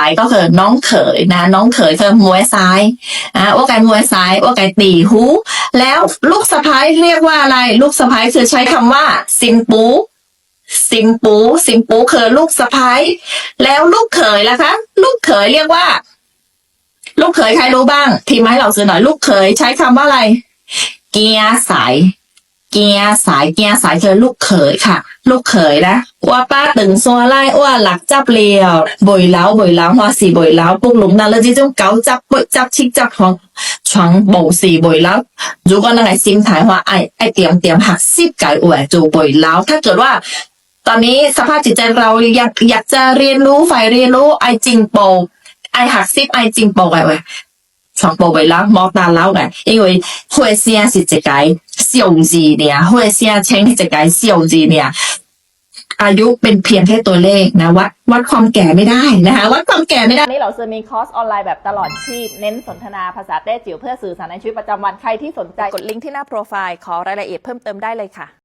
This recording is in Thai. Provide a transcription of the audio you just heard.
ายก็คือน้องเขยนะ น้องเขยคือมวยซ้ายอ่าว่าไก่มวยซ้ายว่าไก่ตีหู แล้วลูกสะพ้ายเรียกว่าอะไร ลูกสะพ้ายคือใช้คำว่าซิงปูซิงปูซิงปูคือลูกสะพ้ายแล้วลูกเขยล่ะคะลูกเขยเรียกว่า ลูกเขยใครรู้บ้าง ทีมให้เราซื้อหน่อยลูกเขยใช้คำว่าอะไร เกียร์สายเกียร์สายเกียร์สายคือลูกเขยค่ะ ลูกเขยนะว่าป้าตึงซัวไล่ว่าหลักจับเลียวบอยเล้าบอยเล้าhoa xì bồi láo bốc lúng na lơ chỉ trong cáo chấp bội chấp chiếc chấp hoàng床bầu xì bồi láo 如果那个心态ว่าไอไอเตรียมเตรียมหักซิบไก่อวยจูบอยเล้าถ้าเกิดว่า ตอนนี้สภาพจิตใจเราอยากอยากจะเรียนรู้ฝ่ายเรียนรู้ไอจริงโปไอหักซิบไอจริงโปไงเว้ย 全部为啦，莫大佬嘅，因为会声是一个数字เนี่ย会声称一个数字เนี่ย อายุเป็นเพียงแค่ตัวเลขนะวัดวัดความแก่ไม่ได้นะคะวัดความแก่ไม่ได้นนี้เราจะมีคอร์สออนไลน์แบบตลอดชีพ เน้นสนทนาภาษาแต้จิ๋วเพื่อสื่อสารในชีวิตประจำวันใครที่สนใจกดลิงก์ที่หน้าโปรไฟล์ขอรายละเอียดเพิ่มเติมได้เลยค่ะ